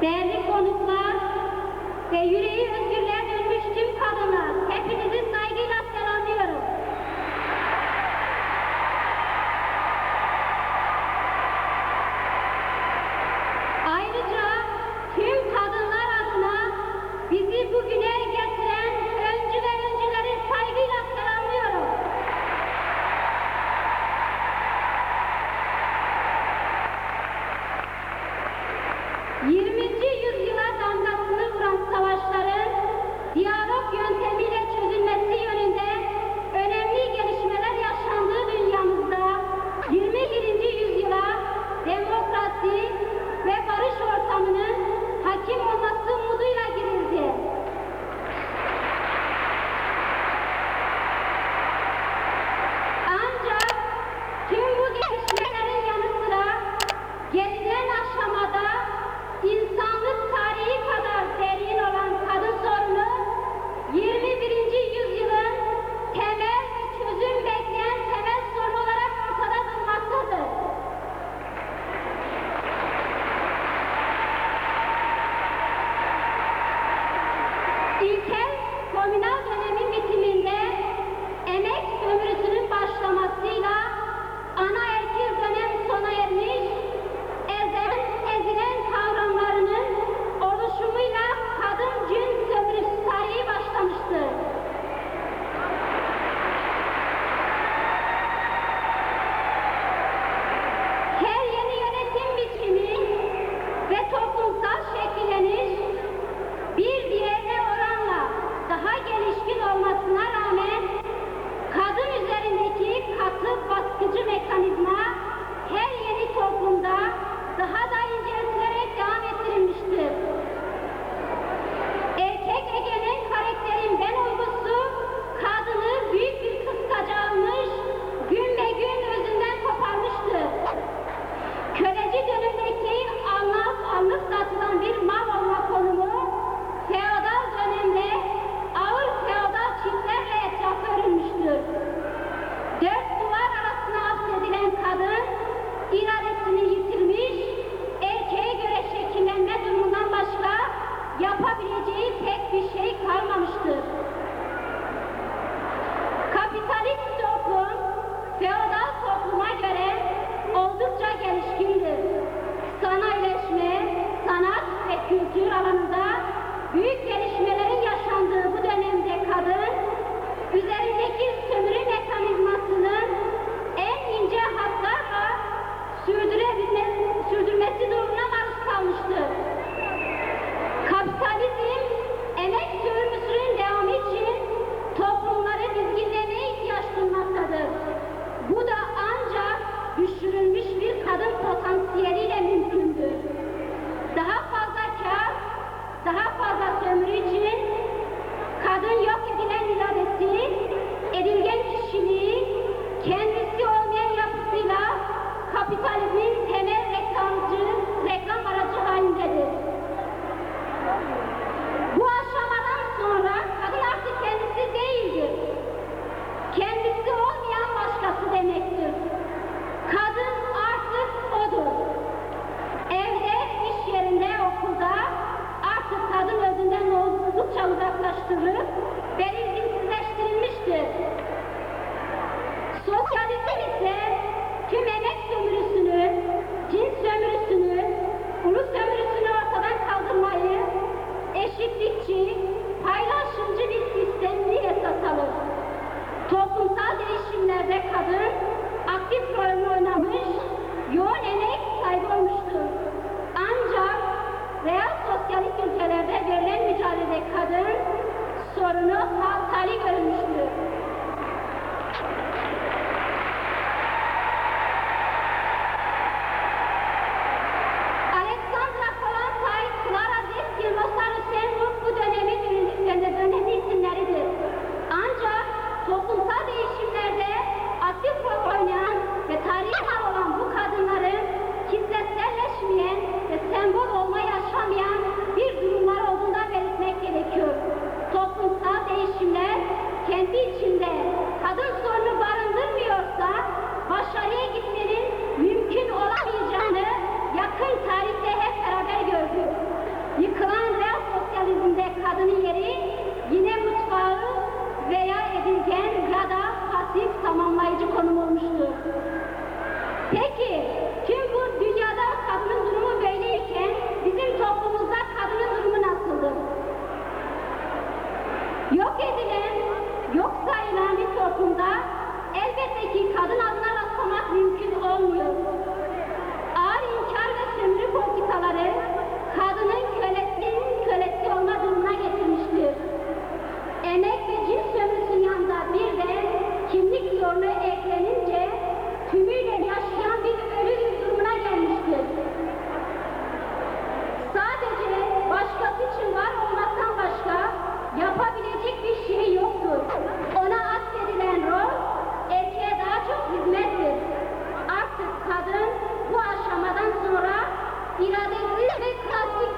değerli konuklar ve yüreği özgürlüğe dönmüş tüm kadınlar, hepinizi Allah'tan uzaklaştırılıp belirginsizleştirilmiştir. Sosyalizm ise tüm emek sömürüsünü, cins sömürüsünü, ulus sömürüsünü ortadan kaldırmayı eşitlikçi, paylaşımcı bir sistemli esas alır. Toplumsal değişimlerde kadın aktif rol Türkiye'de kadın sorunu halkalı görmüştür. kadın sorunu barındırmıyorsa başarıya gitmenin mümkün olamayacağını yakın tarihte hep beraber gördük. Yıkılan ve sosyalizmde kadının yeri yine mutfağı veya edilgen ya da pasif tamamlayıcı konumu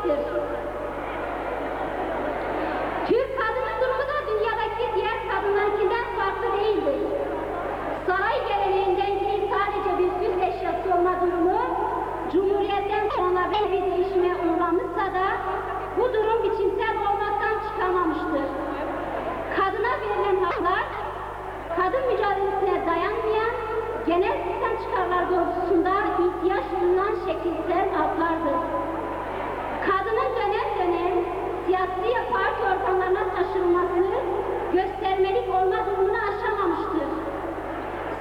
demektir. Türk kadının durumu da dünyadaki diğer kadınlarınkinden farklı değildir. Saray geleneğinden değil sadece bir süs eşyası olma durumu, Cumhuriyet'ten sonra bir değişime uğramışsa da bu durum biçimsel olmaktan çıkamamıştır. Kadına verilen haklar, kadın mücadelesine dayanmayan genel sistem çıkarlar doğrultusunda ihtiyaç duyulan şekilsel haklardır kadının dönem dönem siyasi parti organlarına taşınmasını göstermelik olma durumunu aşamamıştır.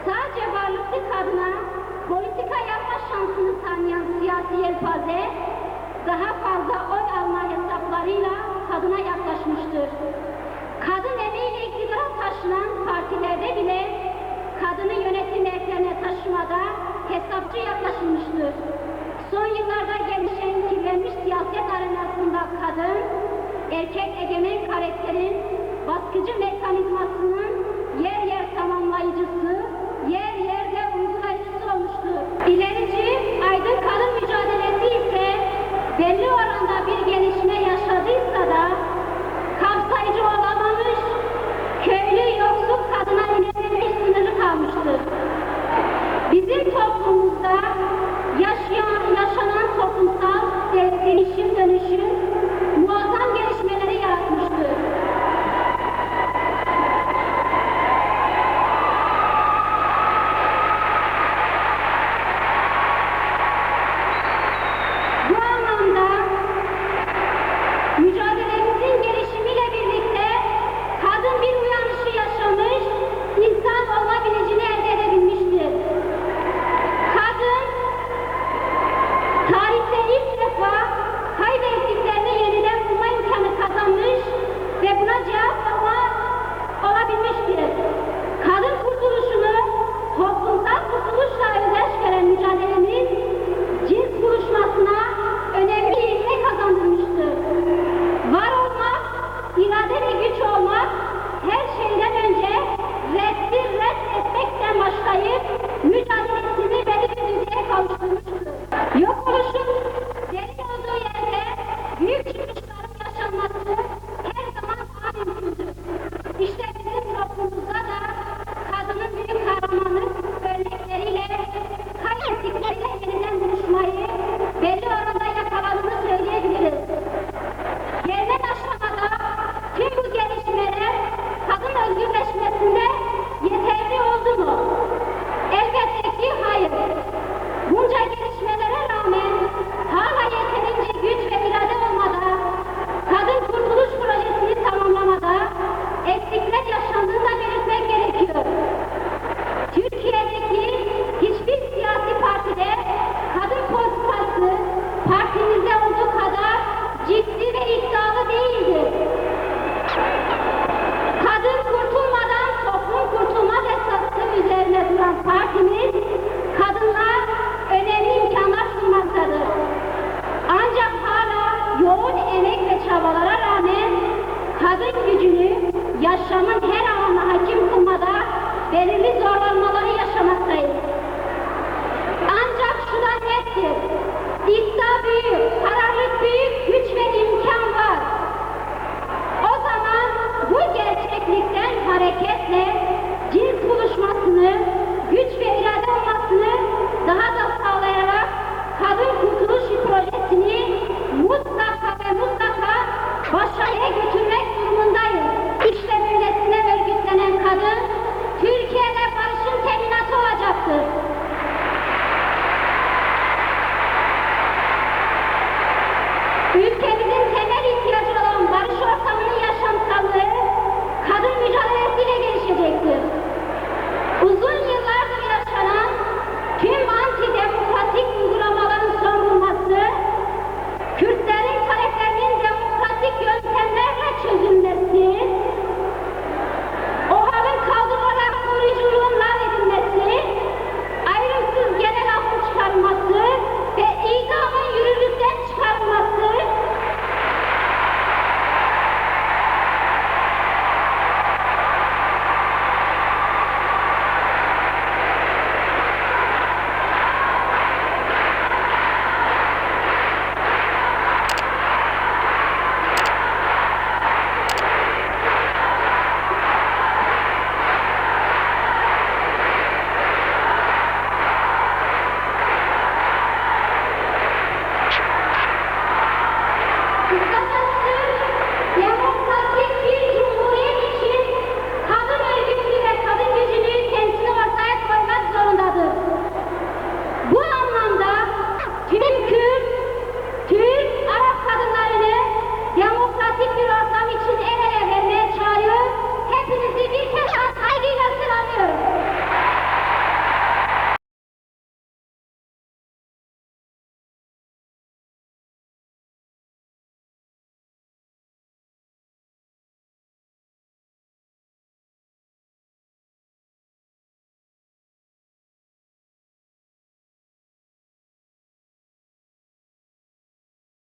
Sadece varlıklı kadına politika yapma şansını tanıyan siyasi yelpaze daha fazla oy alma hesaplarıyla kadına yaklaşmıştır. Kadın emeğiyle iktidara taşınan partilerde bile kadını yönetim eklerine taşımada hesapçı yaklaşılmıştır. Son yıllarda gelişen genişlenmiş siyaset arenasında kadın, erkek egemen karakterin baskıcı mekanizmasının yer yer tamamlayıcısı, yer yer de uygulayıcısı olmuştur. İlerici aydın kadın mücadelesi ise belli yaptı. Ülkemizin temel ihtiyacı olan barış ortamının yaşamsallığı kadın mücadelesiyle gelişecektir.